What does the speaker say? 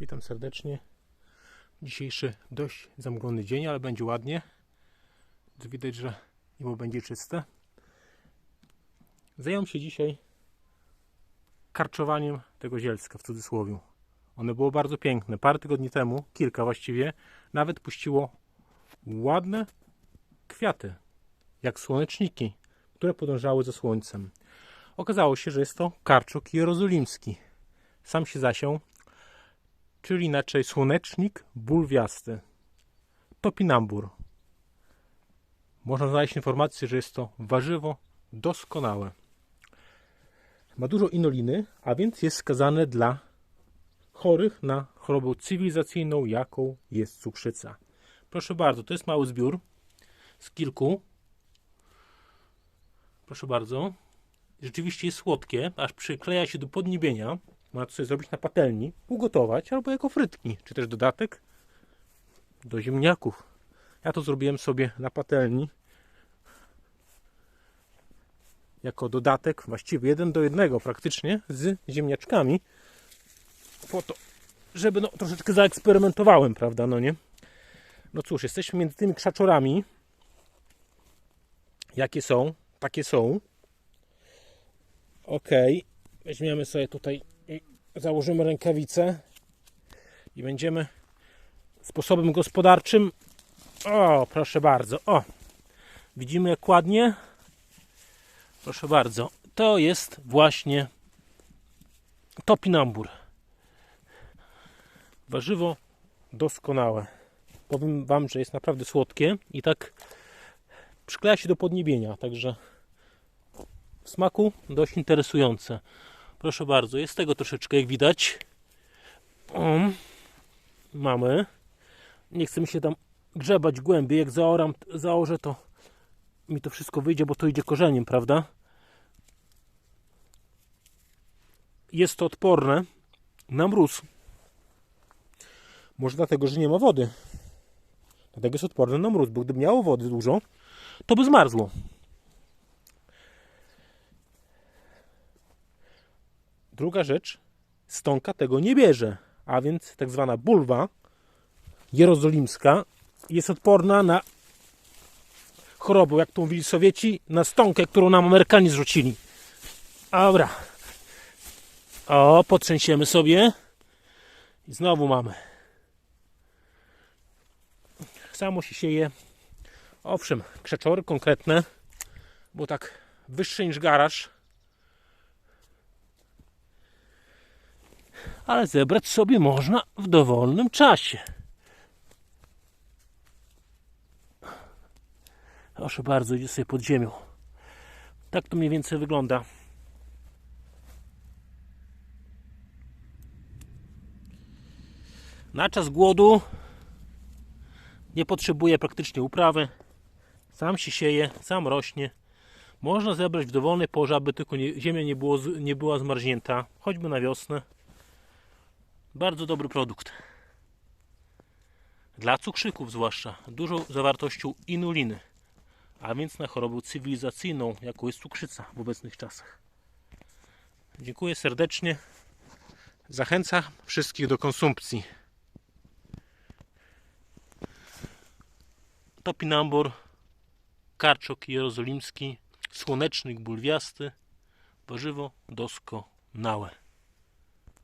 Witam serdecznie. Dzisiejszy dość zamglony dzień, ale będzie ładnie. Widać, że niebo będzie czyste. Zająłem się dzisiaj karczowaniem tego zielska w cudzysłowie. One było bardzo piękne. Parę tygodni temu, kilka właściwie, nawet puściło ładne kwiaty, jak słoneczniki, które podążały za słońcem. Okazało się, że jest to karczok jerozolimski. Sam się zasiął, czyli inaczej słonecznik bulwiasty. Topinambur. Można znaleźć informację, że jest to warzywo doskonałe. Ma dużo inoliny, a więc jest skazane dla chorych na chorobę cywilizacyjną, jaką jest cukrzyca. Proszę bardzo, to jest mały zbiór z kilku. Proszę bardzo. Rzeczywiście jest słodkie, aż przykleja się do podniebienia. Można to sobie zrobić na patelni, ugotować albo jako frytki, czy też dodatek do ziemniaków. Ja to zrobiłem sobie na patelni jako dodatek, właściwie jeden do jednego praktycznie z ziemniaczkami po to, żeby no troszeczkę zaeksperymentowałem, prawda, no nie? No cóż, jesteśmy między tymi krzaczorami. Jakie są? Takie są. Ok, weźmiemy sobie tutaj założymy rękawice i będziemy sposobem gospodarczym. O, proszę bardzo. O, widzimy jak ładnie. Proszę bardzo. To jest właśnie topinambur. Warzywo doskonałe. Powiem Wam, że jest naprawdę słodkie i tak przykleja się do podniebienia, także w smaku dość interesujące. Proszę bardzo, jest tego troszeczkę, jak widać. O, mamy. Nie chcę mi się tam grzebać głębiej. Jak zaoram, zaorze, to mi to wszystko wyjdzie, bo to idzie korzeniem, prawda? Jest to odporne na mróz. Może dlatego, że nie ma wody. Dlatego jest odporne na mróz, bo gdyby miało wody dużo, to by zmarzło. Druga rzecz, stonka tego nie bierze, a więc tak zwana bulwa jerozolimska jest odporna na chorobę, jak to mówili Sowieci, na stonkę, którą nam Amerykanie zrzucili. Dobra. O, potrzęsiemy sobie. I znowu mamy. Samo się sieje. Owszem, krzeczory konkretne, bo tak wyższe niż garaż. Ale zebrać sobie można w dowolnym czasie. Proszę bardzo, idzie sobie pod ziemią. Tak to mniej więcej wygląda. Na czas głodu nie potrzebuje praktycznie uprawy. Sam się sieje, sam rośnie. Można zebrać w dowolnej porze, aby tylko nie, ziemia nie, było, nie była zmarznięta, choćby na wiosnę. Bardzo dobry produkt. Dla cukrzyków zwłaszcza, dużą zawartością inuliny, a więc na chorobę cywilizacyjną, jaką jest cukrzyca w obecnych czasach. Dziękuję serdecznie. Zachęcam wszystkich do konsumpcji. Topinambur, karczok jerozolimski, słonecznik bulwiasty, warzywo doskonałe.